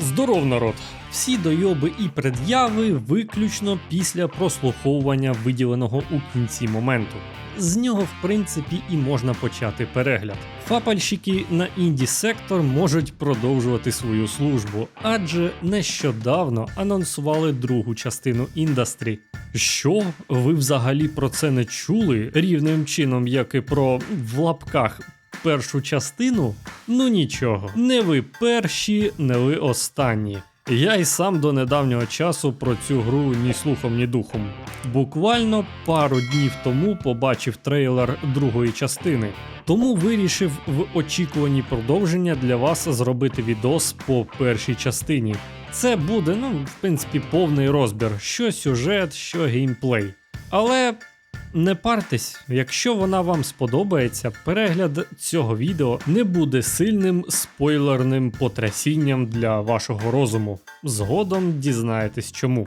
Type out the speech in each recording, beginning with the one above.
Здоров, народ! Всі дойоби і пред'яви виключно після прослуховування виділеного у кінці моменту. З нього, в принципі, і можна почати перегляд. Фапальщики на інді сектор можуть продовжувати свою службу, адже нещодавно анонсували другу частину індастрі. Що? Ви взагалі про це не чули рівним чином, як і про в лапках першу частину? Ну нічого, не ви перші, не ви останні. Я й сам до недавнього часу про цю гру ні слухом, ні духом. Буквально пару днів тому побачив трейлер другої частини, тому вирішив в очікуванні продовження для вас зробити відос по першій частині. Це буде, ну, в принципі, повний розбір, що сюжет, що геймплей. Але не партесь, якщо вона вам сподобається, перегляд цього відео не буде сильним спойлерним потрясінням для вашого розуму. Згодом дізнаєтесь чому.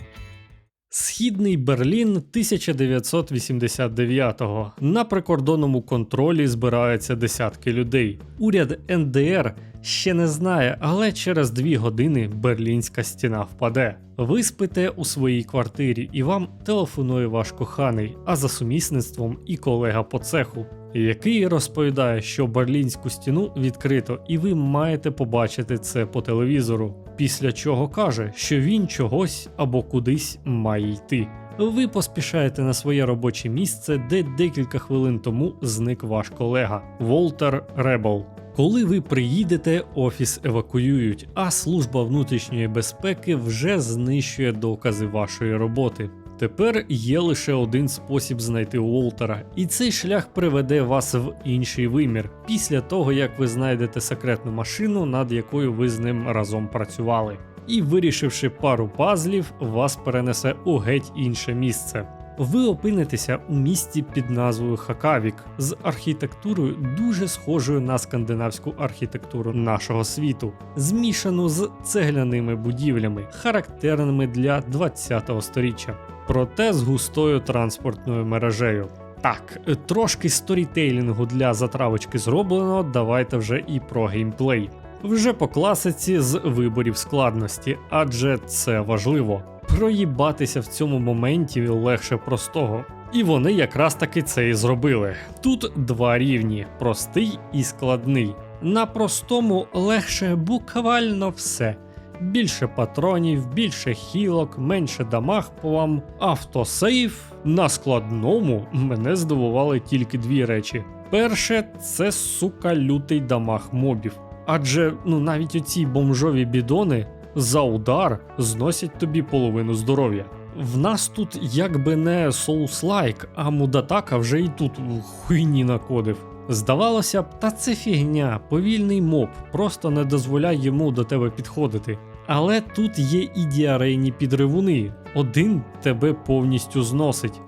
Східний Берлін 1989-го. На прикордонному контролі збираються десятки людей. Уряд НДР ще не знає, але через дві години Берлінська стіна впаде. Ви спите у своїй квартирі, і вам телефонує ваш коханий, а за сумісництвом і колега по цеху, який розповідає, що берлінську стіну відкрито, і ви маєте побачити це по телевізору. Після чого каже, що він чогось або кудись має йти. Ви поспішаєте на своє робоче місце, де декілька хвилин тому зник ваш колега Волтер Ребл. Коли ви приїдете, офіс евакуюють, а служба внутрішньої безпеки вже знищує докази вашої роботи. Тепер є лише один спосіб знайти Уолтера, і цей шлях приведе вас в інший вимір після того, як ви знайдете секретну машину, над якою ви з ним разом працювали. І вирішивши пару пазлів, вас перенесе у геть інше місце. Ви опинитеся у місті під назвою Хакавік з архітектурою дуже схожою на скандинавську архітектуру нашого світу, змішану з цегляними будівлями, характерними для 20-го сторіччя, проте з густою транспортною мережею. Так, трошки сторітейлінгу для затравочки зроблено, давайте вже і про геймплей. Вже по класиці з виборів складності, адже це важливо. Проїбатися в цьому моменті легше простого. І вони якраз таки це і зробили. Тут два рівні: простий і складний. На простому легше буквально все. Більше патронів, більше хілок, менше дамаг по вам, автосейв. На складному мене здивували тільки дві речі. Перше, це сука лютий дамаг мобів. Адже ну навіть оці бомжові бідони за удар зносять тобі половину здоров'я. В нас тут якби не Souls-like, а Мудатака вже і тут хуйні накодив. Здавалося б, та це фігня, повільний моб, просто не дозволяй йому до тебе підходити. Але тут є і діарейні підривуни. Один тебе повністю зносить.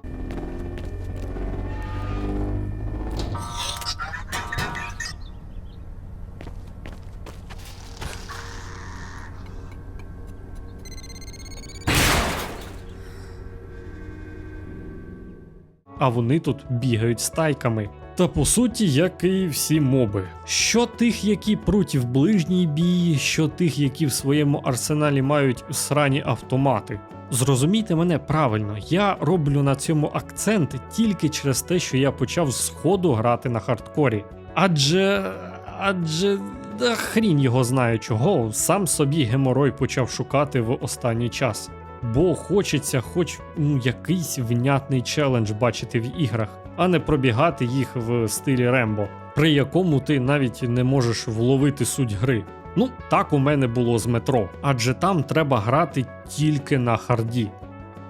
А вони тут бігають стайками. Та по суті, як і всі моби. Що тих, які пруть в ближній бій, що тих, які в своєму арсеналі мають срані автомати. Зрозумійте мене правильно, я роблю на цьому акцент тільки через те, що я почав з ходу грати на хардкорі. Адже. адже. Да хрінь його знає чого, сам собі геморой почав шукати в останній час бо хочеться хоч ну, якийсь внятний челендж бачити в іграх, а не пробігати їх в стилі Рембо, при якому ти навіть не можеш вловити суть гри. Ну, так у мене було з метро, адже там треба грати тільки на харді.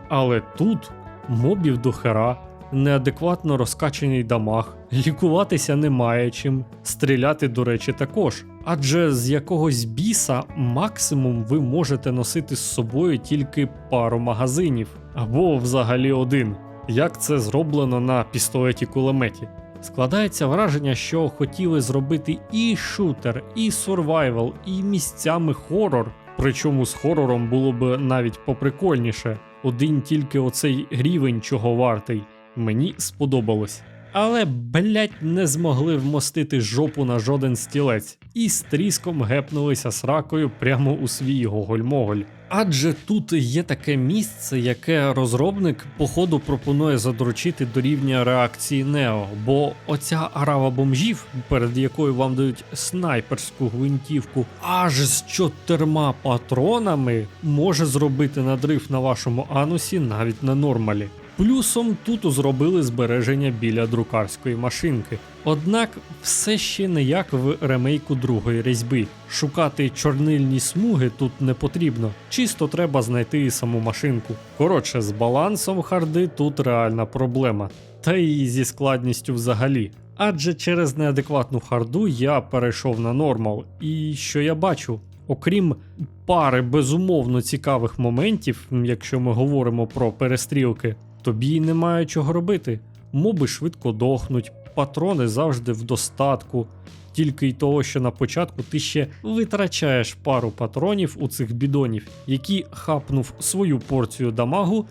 Але тут мобів до хера, неадекватно розкачаний дамаг, лікуватися немає чим, стріляти, до речі, також. Адже з якогось біса максимум ви можете носити з собою тільки пару магазинів, або взагалі один, як це зроблено на пістолеті кулеметі. Складається враження, що хотіли зробити і шутер, і сурвайвал, і місцями хорор. Причому з хорором було б навіть поприкольніше. Один тільки оцей рівень чого вартий. Мені сподобалось. Але, блять, не змогли вмостити жопу на жоден стілець і з тріском гепнулися сракою прямо у свій гоголь-моголь. Адже тут є таке місце, яке розробник походу пропонує задрочити до рівня реакції Нео, бо оця арава бомжів, перед якою вам дають снайперську гвинтівку, аж з чотирма патронами, може зробити надрив на вашому анусі навіть на нормалі. Плюсом тут зробили збереження біля друкарської машинки. Однак все ще не як в ремейку другої різьби. Шукати чорнильні смуги тут не потрібно, чисто треба знайти і саму машинку. Коротше, з балансом харди тут реальна проблема, та і зі складністю взагалі. Адже через неадекватну харду я перейшов на нормал, і що я бачу? Окрім пари безумовно цікавих моментів, якщо ми говоримо про перестрілки, тобі немає чого робити. Моби швидко дохнуть, патрони завжди в достатку. Тільки й того, що на початку ти ще витрачаєш пару патронів у цих бідонів, які, хапнув свою порцію дамагу,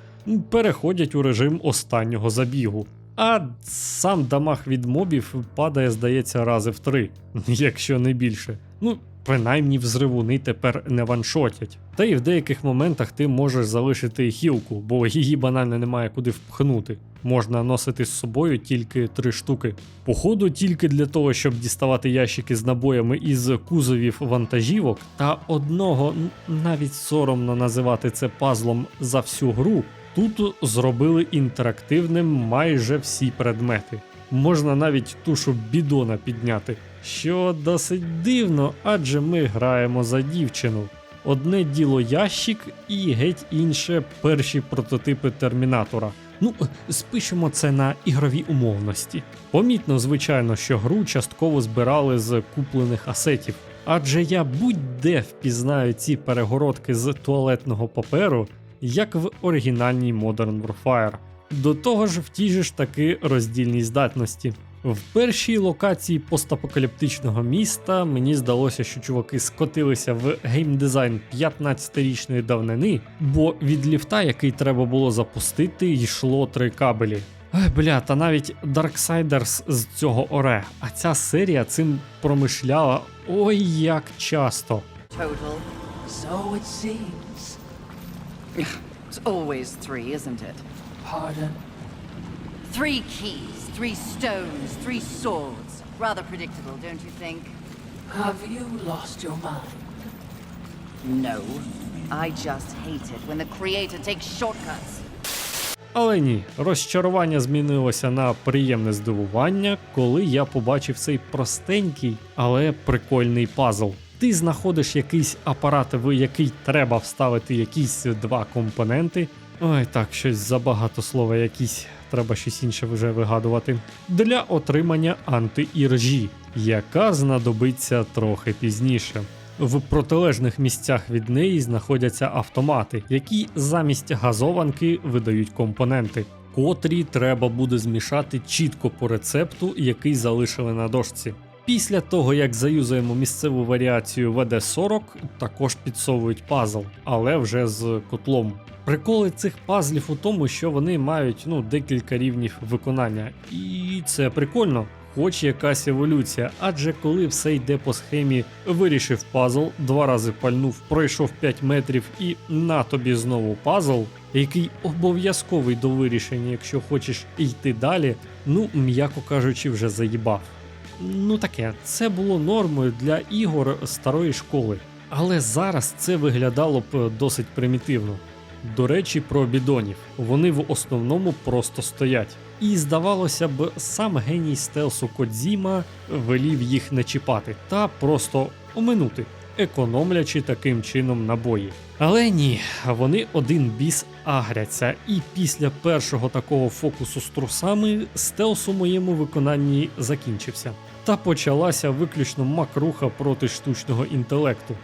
переходять у режим останнього забігу. А сам дамаг від мобів падає, здається, рази в три, якщо не більше. Ну, принаймні взривуни тепер не ваншотять. Та і в деяких моментах ти можеш залишити хілку, бо її банально немає куди впхнути. Можна носити з собою тільки три штуки. Походу, тільки для того, щоб діставати ящики з набоями із кузовів вантажівок, та одного навіть соромно називати це пазлом за всю гру. Тут зробили інтерактивним майже всі предмети. Можна навіть тушу бідона підняти, що досить дивно, адже ми граємо за дівчину. Одне діло ящик і геть інше перші прототипи термінатора. Ну, спишемо це на ігрові умовності. Помітно, звичайно, що гру частково збирали з куплених асетів. Адже я будь-де впізнаю ці перегородки з туалетного паперу, як в оригінальній Modern Warfare. До того ж, в тій же ж таки роздільній здатності. В першій локації постапокаліптичного міста мені здалося, що чуваки скотилися в геймдизайн 15-річної давнини, бо від ліфта, який треба було запустити, йшло три кабелі. Ой, бля, та навіть Darksiders з цього оре. А ця серія цим промишляла ой як часто. Total. So it seems. It's always three, isn't it? Pardon? Three keys, three stones, three swords. Rather predictable, don't you think? Have you lost your mind? No. I just hate it when the creator takes shortcuts. Але ні, розчарування змінилося на приємне здивування, коли я побачив цей простенький, але прикольний пазл. Ти знаходиш якийсь апарат, в який треба вставити якісь два компоненти. Ой, так, щось забагато слова, якісь, треба щось інше вже вигадувати. Для отримання анти-іржі, яка знадобиться трохи пізніше. В протилежних місцях від неї знаходяться автомати, які замість газованки видають компоненти, котрі треба буде змішати чітко по рецепту, який залишили на дошці. Після того, як заюзаємо місцеву варіацію ВД-40, також підсовують пазл, але вже з котлом. Приколи цих пазлів у тому, що вони мають ну, декілька рівнів виконання, і це прикольно. Хоч якась еволюція, адже коли все йде по схемі, вирішив пазл, два рази пальнув, пройшов 5 метрів і на тобі знову пазл, який обов'язковий до вирішення, якщо хочеш йти далі, ну м'яко кажучи, вже заїбав. Ну таке, це було нормою для ігор старої школи, але зараз це виглядало б досить примітивно. До речі, про бідонів. Вони в основному просто стоять. І здавалося б, сам геній стелсу Кодзіма велів їх не чіпати та просто оминути, економлячи таким чином набої. Але ні, вони один біс агряться, і після першого такого фокусу з трусами стелс у моєму виконанні закінчився. Та почалася виключно макруха проти штучного інтелекту.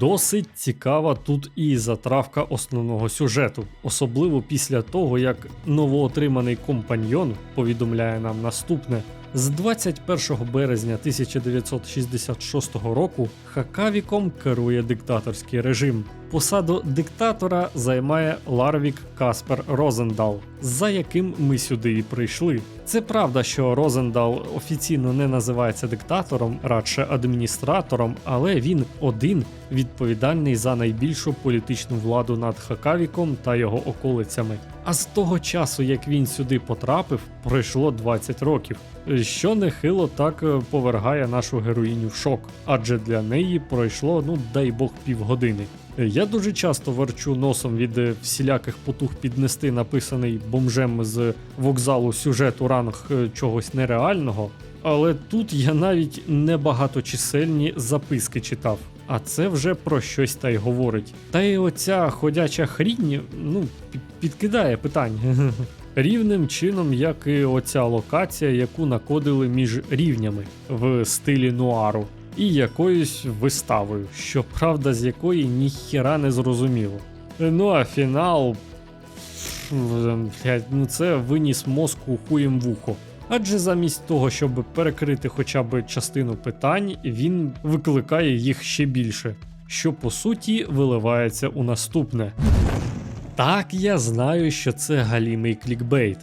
Досить цікава тут і затравка основного сюжету, особливо після того, як новоотриманий компаньйон повідомляє нам наступне: З 21 березня 1966 року Хакавіком керує диктаторський режим. Посаду диктатора займає Ларвік Каспер Розендал, за яким ми сюди і прийшли. Це правда, що Розендал офіційно не називається диктатором, радше адміністратором, але він один відповідальний за найбільшу політичну владу над Хакавіком та його околицями. А з того часу, як він сюди потрапив, пройшло 20 років, що нехило так е, повергає нашу героїню в шок, адже для неї пройшло, ну дай Бог, півгодини. Я дуже часто верчу носом від е, всіляких потуг піднести написаний бомжем з вокзалу сюжет у ранг е, чогось нереального, але тут я навіть небагаточисельні записки читав. А це вже про щось та й говорить. Та й оця ходяча хрінь, ну, підкидає питань. Рівним чином, як і оця локація, яку накодили між рівнями в стилі нуару, і якоюсь виставою, щоправда, з якої ніхіра не зрозуміло. Ну а фінал. Блядь, ну це виніс мозку хуєм в ухо. Адже замість того, щоб перекрити хоча б частину питань, він викликає їх ще більше, що по суті виливається у наступне. Так, я знаю, що це галімий клікбейт,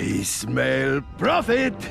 I smell profit.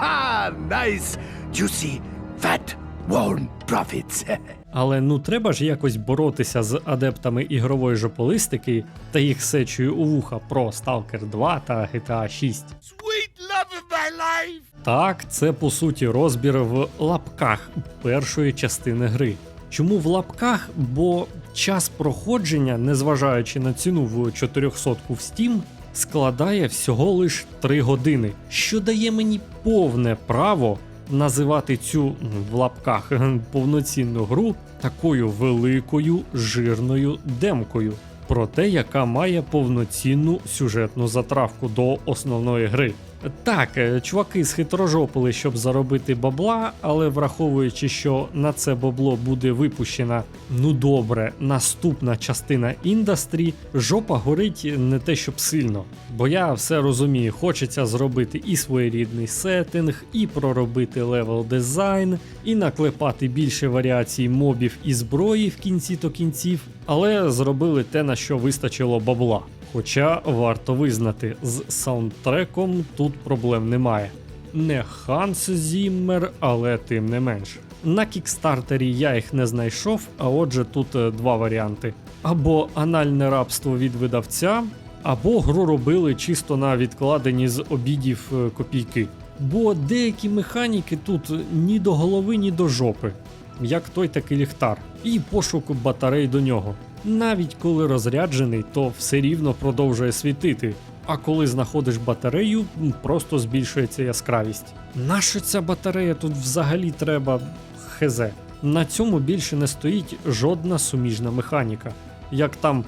Ha! Nice, juicy, fat, warm profits. але ну треба ж якось боротися з адептами ігрової жополистики та їх сечею у вуха про Stalker 2 та GTA 6. Sweet love of my life. Так, це по суті розбір в лапках першої частини гри. Чому в лапках? Бо час проходження, незважаючи на ціну в 400 в Steam, складає всього лиш 3 години, що дає мені повне право називати цю в лапках повноцінну гру такою великою жирною демкою. Проте, яка має повноцінну сюжетну затравку до основної гри. Так, е, чуваки схитрожопили, щоб заробити бабла, але враховуючи, що на це бабло буде випущена, ну добре, наступна частина індастрі, жопа горить не те, щоб сильно. Бо я все розумію, хочеться зробити і своєрідний сеттинг, і проробити левел дизайн, і наклепати більше варіацій мобів і зброї в кінці то кінців, але зробили те, на що вистачило бабла. Хоча варто визнати, з саундтреком тут проблем немає. Не Ханс Зіммер, але тим не менш. На кікстартері я їх не знайшов, а отже, тут е, два варіанти: або анальне рабство від видавця, або гру робили чисто на відкладені з обідів е, копійки. Бо деякі механіки тут ні до голови, ні до жопи, як той такий ліхтар, і пошук батарей до нього. Навіть коли розряджений, то все рівно продовжує світити. А коли знаходиш батарею, просто збільшується яскравість. Нащо ця батарея тут взагалі треба хезе? На цьому більше не стоїть жодна суміжна механіка, як там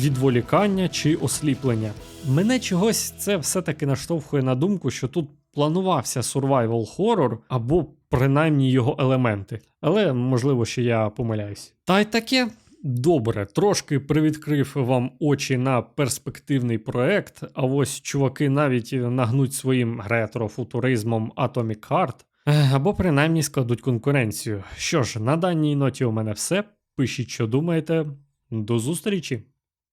відволікання чи осліплення. Мене чогось це все-таки наштовхує на думку, що тут планувався survival horror або принаймні його елементи. Але можливо, що я помиляюсь. Та й таке. Добре, трошки привідкрив вам очі на перспективний проект, а ось чуваки навіть нагнуть своїм ретро-футуризмом Atomic Heart, або принаймні складуть конкуренцію. Що ж, на даній ноті у мене все. Пишіть, що думаєте. До зустрічі!